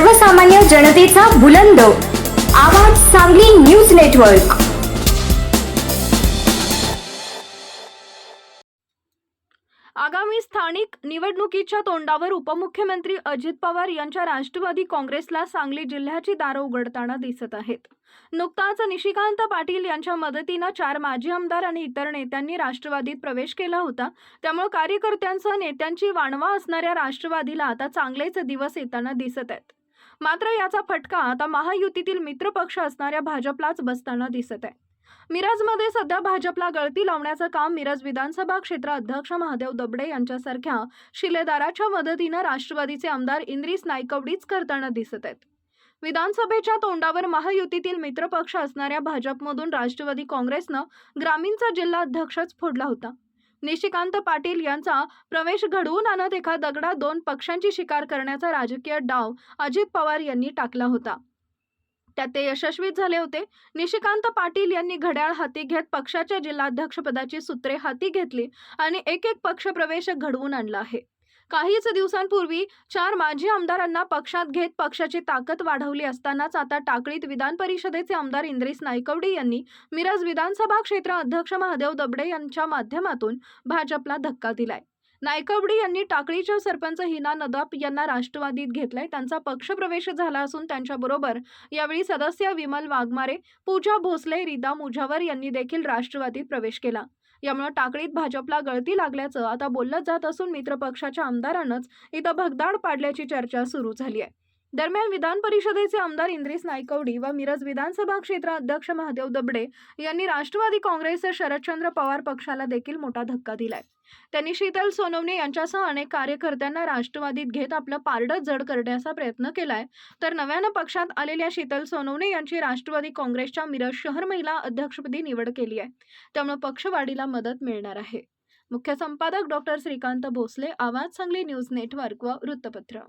सर्वसामान्य जनतेचा बुलंद. आवाज सांगली न्यूज नेटवर्क. आगामी स्थानिक निवडणुकीच्या तोंडावर उपमुख्यमंत्री अजित पवार यांच्या राष्ट्रवादी काँग्रेसला सांगली जिल्ह्याची दारं उघडताना दिसत आहेत. नुकताच निशिकांत पाटील यांच्या मदतीनं चार माजी आमदार आणि इतर नेत्यांनी राष्ट्रवादीत प्रवेश केला होता. त्यामुळे कार्यकर्त्यांसह नेत्यांची वाणवा असणाऱ्या राष्ट्रवादीला आता चांगलेच दिवस येताना दिसत आहेत. मात्र याचा फटका आता महायुतीतील मित्रपक्ष असणाऱ्या भाजपलाच बसताना दिसत आहे. मिरजमध्ये सध्या भाजपला गळती लावण्याचं काम मिरज विधानसभा क्षेत्र अध्यक्ष महादेव दबडे यांच्यासारख्या शिलेदाराच्या मदतीनं राष्ट्रवादीचे आमदार इंद्रिस नायकवडीच करताना दिसत आहेत. विधानसभेच्या तोंडावर महायुतीतील मित्रपक्ष असणाऱ्या भाजपमधून राष्ट्रवादी काँग्रेसनं ग्रामीणचा जिल्हा अध्यक्षच फोडला होता. निशिकांत पाटील यांचा प्रवेश घडवून आणत एका दगडात दोन पक्षांची शिकार करण्याचा राजकीय डाव अजित पवार यांनी टाकला होता. त्यात ते यशस्वी झाले होते. निशिकांत पाटील यांनी घड्याळ हाती घेत पक्षाच्या जिल्हाध्यक्षपदाची सूत्रे हाती घेतली आणि एक एक पक्षप्रवेश घडवून आणला आहे. काहीच दिवसांपूर्वी चार माजी आमदारांना पक्षात घेत पक्षाची ताकद वाढवली असतानाच आता टाकळीत विधान परिषदेचे आमदार इंद्रिस नायकवडी यांनी मिरज विधानसभा क्षेत्र अध्यक्ष महादेव दबडे यांच्या माध्यमातून भाजपला धक्का दिलाय. नायकवडी यांनी टाकळीच्या सरपंच हिना नदाप यांना राष्ट्रवादीत घेतलंय. त्यांचा पक्षप्रवेश झाला असून त्यांच्याबरोबर यावेळी सदस्य विमल वाघमारे पूजा भोसले रीदा मुझावर यांनी देखील राष्ट्रवादीत प्रवेश केला. यामुळे टाकळीत भाजपला गळती लागल्याचं आता बोललं जात असून मित्रपक्षाच्या आमदारांनाच इथं भगदाड पाडल्याची चर्चा सुरू झाली आहे. दरम्यान विधान परिषदेचे आमदार इंद्रिस नायकवडी व मिरज विधानसभा क्षेत्र अध्यक्ष महादेव दबडे यांनी राष्ट्रवादी काँग्रेस शरदचंद्र पवार पक्षाला देखील मोठा धक्का दिलाय. त्यांनी शीतल सोनवणे यांच्यासह अनेक कार्यकर्त्यांना राष्ट्रवादीत घेत आपलं पारडं जड करण्याचा प्रयत्न केलाय. तर नव्यानं पक्षात आलेल्या शीतल सोनवणे यांची राष्ट्रवादी काँग्रेसच्या मिरज शहर महिला अध्यक्षपदी निवड केली आहे. त्यामुळे पक्षवाढीला मदत मिळणार आहे. मुख्य संपादक डॉक्टर श्रीकांत भोसले आवाज सांगली न्यूज नेटवर्क व वृत्तपत्र.